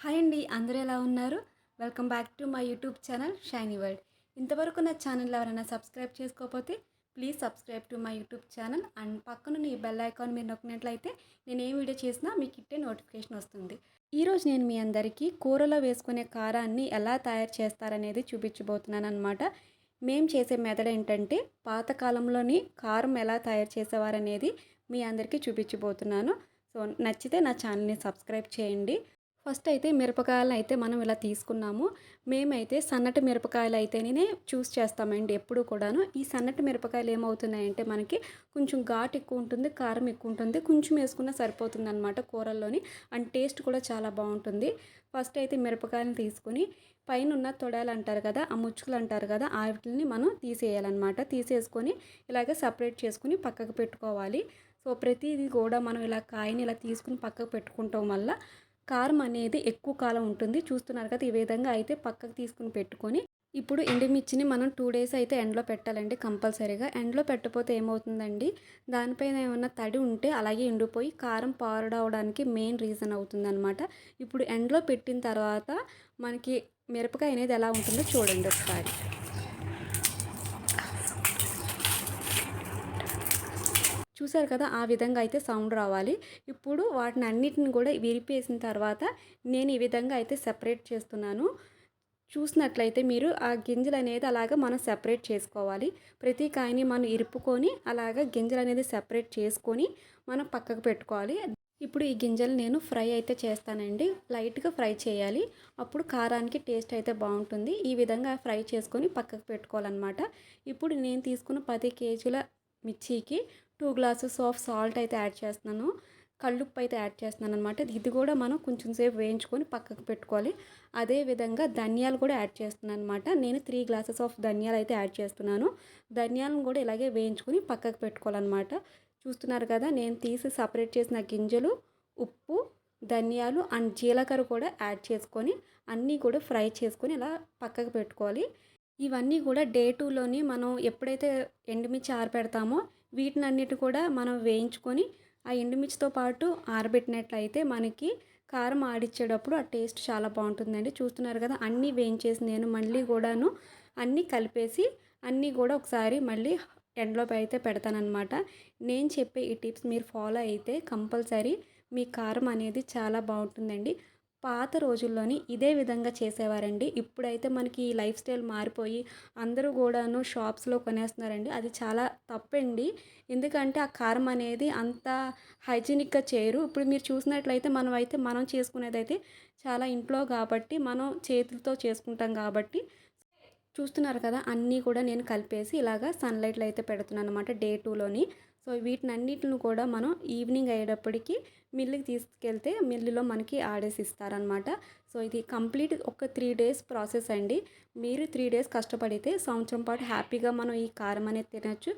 Hi అండి అందరూ ఎలా ఉన్నారు? Welcome back to my YouTube channel shiny world ఇంతవరకు నా ఛానల్ ఎవరైనా సబ్స్క్రైబ్ చేసుకోకపోతే please subscribe to my YouTube channel and పక్కన ఈ బెల్ ఐకాన్ మీరు నొక్కినట్లయితే నేను ఏ వీడియో చేసినా మీకు ఇట్టే నోటిఫికేషన్ వస్తుంది. ఈరోజు నేను మీ అందరికీ కూరలో వేసుకునే కారాన్ని ఎలా తయారు చేస్తారనేది చూపించబోతున్నాను అనమాట మేము చేసే మెథడ్ ఏంటంటే పాతకాలంలోని కారం ఎలా తయారు చేసేవారనేది మీ అందరికీ చూపించబోతున్నాను. సో నచ్చితే నా ఛానల్ని సబ్స్క్రైబ్ చేయండి. ఫస్ట్ అయితే మిరపకాయలను అయితే మనం ఇలా తీసుకున్నాము. మేమైతే సన్నటి మిరపకాయలు అయితేనే చూస్ చేస్తామండి ఎప్పుడు కూడాను. ఈ సన్నటి మిరపకాయలు ఏమవుతున్నాయంటే మనకి కొంచెం ఘాట్ ఎక్కువ ఉంటుంది కారం ఎక్కువ ఉంటుంది కొంచెం వేసుకున్నా సరిపోతుంది అనమాట కూరల్లోని అండ్ టేస్ట్ కూడా చాలా బాగుంటుంది ఫస్ట్ అయితే మిరపకాయలను తీసుకుని పైన ఉన్న తొడాలు అంటారు కదా ఆ ముచ్చుకులు అంటారు కదా వాటిని మనం తీసేయాలన్నమాట తీసేసుకొని ఇలాగ సపరేట్ చేసుకుని పక్కకు పెట్టుకోవాలి. సో ప్రతిదీ కూడా మనం ఇలా కాయని ఇలా తీసుకుని పక్కకు పెట్టుకుంటాం వల్ల కారం అనేది ఎక్కువ కాలం ఉంటుంది. చూస్తున్నారు కదా ఈ విధంగా అయితే పక్కకు తీసుకుని పెట్టుకొని ఇప్పుడు ఎండుమిర్చిని మనం టూ డేస్ అయితే ఎండలో పెట్టాలండి కంపల్సరీగా. ఎండలో పెట్టకపోతే ఏమవుతుందండి? దానిపైన ఏమన్నా తడి ఉంటే అలాగే ఎండిపోయి కారం పారడవడానికి మెయిన్ రీజన్ అవుతుందన్నమాట. ఇప్పుడు ఎండలో పెట్టిన తర్వాత మనకి మిరపకాయ అనేది ఎలా ఉంటుందో చూడండి ఒకసారి. చూసారు కదా ఆ విధంగా అయితే సౌండ్ రావాలి. ఇప్పుడు వాటిని అన్నిటిని కూడా విరిపేసిన తర్వాత నేను ఈ విధంగా అయితే సెపరేట్ చేస్తున్నాను. చూసినట్లయితే మీరు ఆ గింజలు అనేది అలాగ మనం సెపరేట్ చేసుకోవాలి. ప్రతి కాయని మనం ఇరుపుకొని అలాగ గింజలు అనేది సెపరేట్ చేసుకొని మనం పక్కకు పెట్టుకోవాలి. ఇప్పుడు ఈ గింజలు నేను ఫ్రై అయితే చేస్తానండి. లైట్గా ఫ్రై చేయాలి. అప్పుడు కారానికి టేస్ట్ అయితే బాగుంటుంది. ఈ విధంగా ఫ్రై చేసుకొని పక్కకు పెట్టుకోవాలన్నమాట. ఇప్పుడు నేను తీసుకున్న పది కేజీల మిర్చికి టూ గ్లాసెస్ ఆఫ్ సాల్ట్ అయితే యాడ్ చేస్తున్నాను. కళ్ళుప్పు అయితే యాడ్ చేస్తున్నాను అనమాట ఇది కూడా మనం కొంచెం సేపు వేయించుకొని పక్కకు పెట్టుకోవాలి. అదే విధంగా ధనియాలు కూడా యాడ్ చేస్తున్నాను అనమాట నేను త్రీ గ్లాసెస్ ఆఫ్ ధనియాలు అయితే యాడ్ చేస్తున్నాను. ధనియాలను కూడా ఇలాగే వేయించుకొని పక్కకు పెట్టుకోవాలన్నమాట. చూస్తున్నారు కదా నేను తీసి సపరేట్ చేసిన గింజలు ఉప్పు ధనియాలు అండ్ జీలకర్ర కూడా యాడ్ చేసుకొని అన్నీ కూడా ఫ్రై చేసుకొని ఇలా పక్కకు పెట్టుకోవాలి. ఇవన్నీ కూడా డే టూలోని మనం ఎప్పుడైతే ఎండుమిర్చి వీటిని అన్నిటి కూడా మనం వేయించుకొని ఆ ఎండుమిర్చితో పాటు ఆరబెట్టినట్లయితే మనకి కారం ఆడిచ్చేటప్పుడు ఆ టేస్ట్ చాలా బాగుంటుందండి. చూస్తున్నారు కదా అన్నీ వేయించేసి నేను మళ్ళీ కూడాను అన్నీ కలిపేసి అన్నీ కూడా ఒకసారి మళ్ళీ ఎండలోపై అయితే పెడతానమాట నేను చెప్పే ఈ టిప్స్ మీరు ఫాలో అయితే కంపల్సరీ మీ కారం అనేది చాలా బాగుంటుందండి. పాత రోజుల్లోని ఇదే విధంగా చేసేవారండి. ఇప్పుడైతే మనకి ఈ లైఫ్ స్టైల్ మారిపోయి అందరూ కూడాను షాప్స్లో కొనేస్తున్నారండి. అది చాలా తప్పండి. ఎందుకంటే ఆ కారం అనేది అంత హైజీనిక్గా చేయరు. ఇప్పుడు మీరు చూసినట్లయితే మనం అయితే మనం చేసుకునేది అయితే చాలా ఇంట్లో కాబట్టి మనం చేతులతో చేసుకుంటాం కాబట్టి చూస్తున్నారు కదా అన్నీ కూడా నేను కలిపేసి ఇలాగా సన్లైట్లో అయితే పెడుతున్నాను అనమాట డే టూలోని. సో వీటిని అన్నిటిని కూడా మనం ఈవినింగ్ అయ్యేటప్పటికి మిల్లుకి తీసుకెళ్తే మిల్లులో మనకి ఆడేసి ఇస్తారనమాట సో ఇది కంప్లీట్ ఒక త్రీ డేస్ ప్రాసెస్ అండి. మీరు త్రీ డేస్ కష్టపడితే సంవత్సరం పాటు హ్యాపీగా మనం ఈ కారం అనేది తినచ్చు.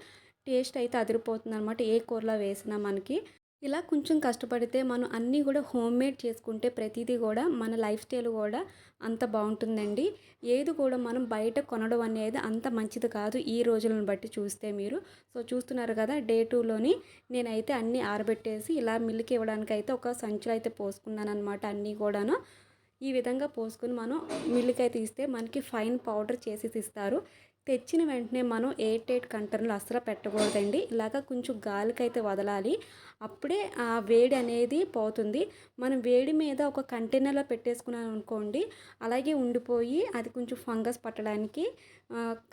టేస్ట్ అయితే అదిరిపోతుంది అనమాట ఏ కూరలో వేసినా మనకి. ఇలా కొంచెం కష్టపడితే మనం అన్నీ కూడా హోమ్ మేడ్ చేసుకుంటే ప్రతిదీ కూడా మన లైఫ్ స్టైల్ కూడా అంత బాగుంటుందండి. ఏది కూడా మనం బయట కొనడం అనేది అంత మంచిది కాదు ఈ రోజులను బట్టి చూస్తే మీరు. సో చూస్తున్నారు కదా డే టూలోని నేనైతే అన్నీ ఆరబెట్టేసి ఇలా మిల్క్ ఇవ్వడానికి అయితే ఒక సంచులు అయితే పోసుకున్నాను అనమాట అన్నీ కూడాను. ఈ విధంగా పోసుకుని మనం మిల్క్ అయితే ఇస్తే మనకి ఫైన్ పౌడర్ చేసి ఇస్తారు. తెచ్చిన వెంటనే మనం ఎయిట్ ఎయిట్ కంటర్లు అస్సలు పెట్టకూడదండి. ఇలాగ కొంచెం గాలికైతే వదలాలి. అప్పుడే ఆ వేడి అనేది పోతుంది. మనం వేడి మీద ఒక కంటైనర్లో పెట్టేసుకున్నాం అనుకోండి అలాగే ఉండిపోయి అది కొంచెం ఫంగస్ పట్టడానికి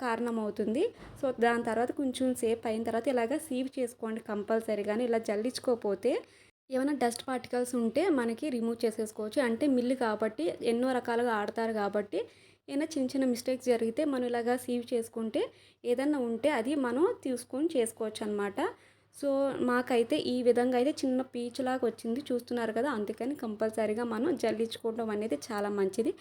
కారణమవుతుంది. సో దాని తర్వాత కొంచెం సేపు అయిన తర్వాత ఇలాగ సీవ్ చేసుకోండి కంపల్సరీగానే. ఇలా జల్లించుకోకపోతే ఏమైనా డస్ట్ పార్టికల్స్ ఉంటే మనకి రిమూవ్ చేసేసుకోవచ్చు. అంటే మిల్లు కాబట్టి ఎన్నో రకాలుగా ఆడతారు కాబట్టి ఏమైనా చిన్న చిన్న మిస్టేక్స్ జరిగితే మనం ఇలాగా సేవ్ చేసుకుంటే ఏదన్నా ఉంటే అది మనం తీసుకొని చేసుకోవచ్చు అనమాట సో మాకైతే ఈ విధంగా అయితే చిన్న పీచులాగా వచ్చింది చూస్తున్నారు కదా అందుకని కంపల్సరీగా మనం జల్లించుకోవడం అనేది చాలా మంచిది.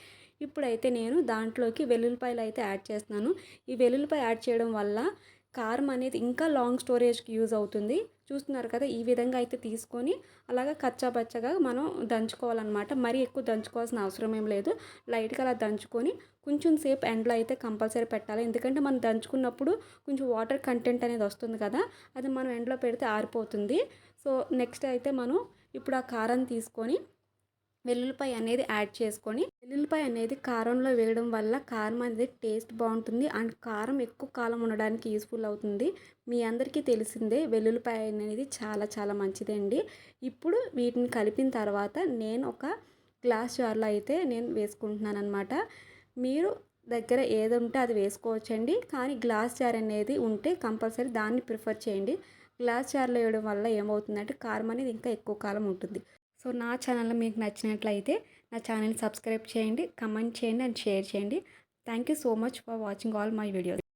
ఇప్పుడైతే నేను దాంట్లోకి వెల్లుల్లిపాయలు అయితే యాడ్ చేస్తున్నాను. ఈ వెల్లుల్లిపాయ యాడ్ చేయడం వల్ల కారం అనేది ఇంకా లాంగ్ స్టోరేజ్కి యూజ్ అవుతుంది. చూస్తున్నారు కదా ఈ విధంగా అయితే తీసుకొని అలాగా కచ్చాపచ్చగా మనం దంచుకోవాలన్నమాట. మరీ ఎక్కువ దంచుకోవాల్సిన అవసరం ఏం లేదు. లైట్గా అలా దంచుకొని కొంచెం సేపు ఎండలో అయితే కంపల్సరీ పెట్టాలి. ఎందుకంటే మనం దంచుకున్నప్పుడు కొంచెం వాటర్ కంటెంట్ అనేది వస్తుంది కదా అది మనం ఎండలో పెడితే ఆరిపోతుంది. సో నెక్స్ట్ అయితే మనం ఇప్పుడు ఆ కారం తీసుకొని వెల్లుల్లిపాయ అనేది యాడ్ చేసుకొని వెల్లుల్లిపాయ అనేది కారంలో వేయడం వల్ల కారం అనేది టేస్ట్ బాగుంటుంది. అండ్ కారం ఎక్కువ కాలం ఉండడానికి యూస్ఫుల్ అవుతుంది. మీ అందరికీ తెలిసిందే వెల్లుల్లిపాయ అనేది చాలా చాలా మంచిదండి ఇప్పుడు వీటిని కలిపిన తర్వాత నేను ఒక గ్లాస్ జార్లో అయితే నేను వేసుకుంటున్నాను అనమాట మీరు దగ్గర ఏది ఉంటే అది వేసుకోవచ్చండి. కానీ గ్లాస్ జార్ అనేది ఉంటే కంపల్సరీ దాన్ని ప్రిఫర్ చేయండి. గ్లాస్ జార్లో వేయడం వల్ల ఏమవుతుందంటే కారం అనేది ఇంకా ఎక్కువ కాలం ఉంటుంది. సో నా ఛానల్ మీకు నచ్చినట్లయితే నా ఛానల్ని సబ్స్క్రైబ్ చేయండి కమెంట్ చేయండి అండ్ షేర్ చేయండి. Thank you so much for watching all my videos.